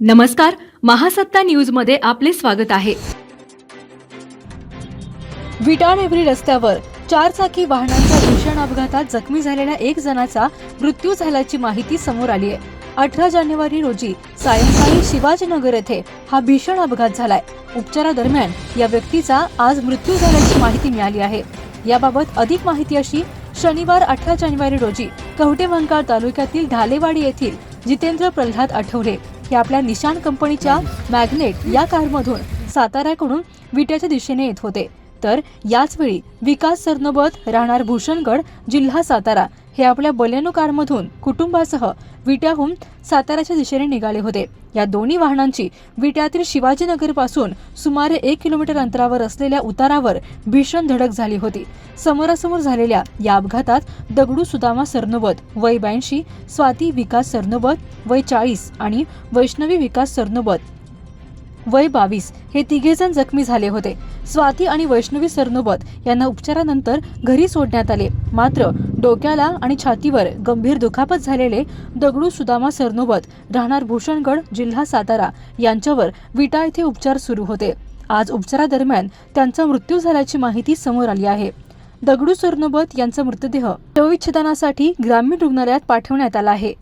नमस्कार महासत्ता न्यूजमध्ये आपले स्वागत आहे. विटाळेवरी रस्त्यावर चारचाकी वाहनांच्या भीषण अपघातात जखमी झालेल्या एक जणाचा मृत्यू झाल्याची माहिती समोर आली आहे अठरा जानेवारी रोजी सायंकाळी शिवाजीनगर येथे हा भीषण अपघात झालाय. उपचारादरम्यान या व्यक्तीचा आज मृत्यू झाल्याची माहिती मिळाली आहे. याबाबत अधिक माहिती अशी शनिवार अठरा जानेवारी रोजी कवटेमंकाळ तालुक्यातील ढालेवाडी येथील जितेंद्र प्रल्हाद आठवले हे आपल्या निशाण कंपनीच्या मॅग्नेट या कारमधून साताऱ्याकडून विट्याच्या दिशेने येत होते. तर याचवेळी विकास सरनोबत राहणार भूषणगड जिल्हा सातारा हे आपल्या बलेनो कारमधून कुटुंबासह विट्याहून साताऱ्याच्या दिशेने निघाले होते. या दोन्ही वाहनांची विट्यातील शिवाजीनगरपासून सुमारे एक किलोमीटर अंतरावर असलेल्या उतारावर भीषण धडक झाली होती. समोरासमोर झालेल्या या अपघातात दगडू सुदामा सरनोबत वय ब्याऐंशी स्वाती विकास सरनोबत वय चाळीस आणि वैष्णवी विकास सरनोबत वय बावीस हे तिघेजण जखमी झाले होते. स्वाती आणि वैष्णवी सरनोबत यांना उपचारानंतर घरी सोडण्यात आले. मात्र डोक्याला आणि छातीवर गंभीर दुखापत झालेले दगडू सुदामा सरनोबत राहणार भूषणगड जिल्हा सातारा यांच्यावर विटा येथे उपचार सुरू होते. आज उपचारादरम्यान त्यांचा मृत्यू झाल्याची माहिती समोर आली आहे. दगडू सरनोबत यांचा मृतदेह शवविच्छेदनासाठी ग्रामीण रुग्णालयात पाठवण्यात आला आहे.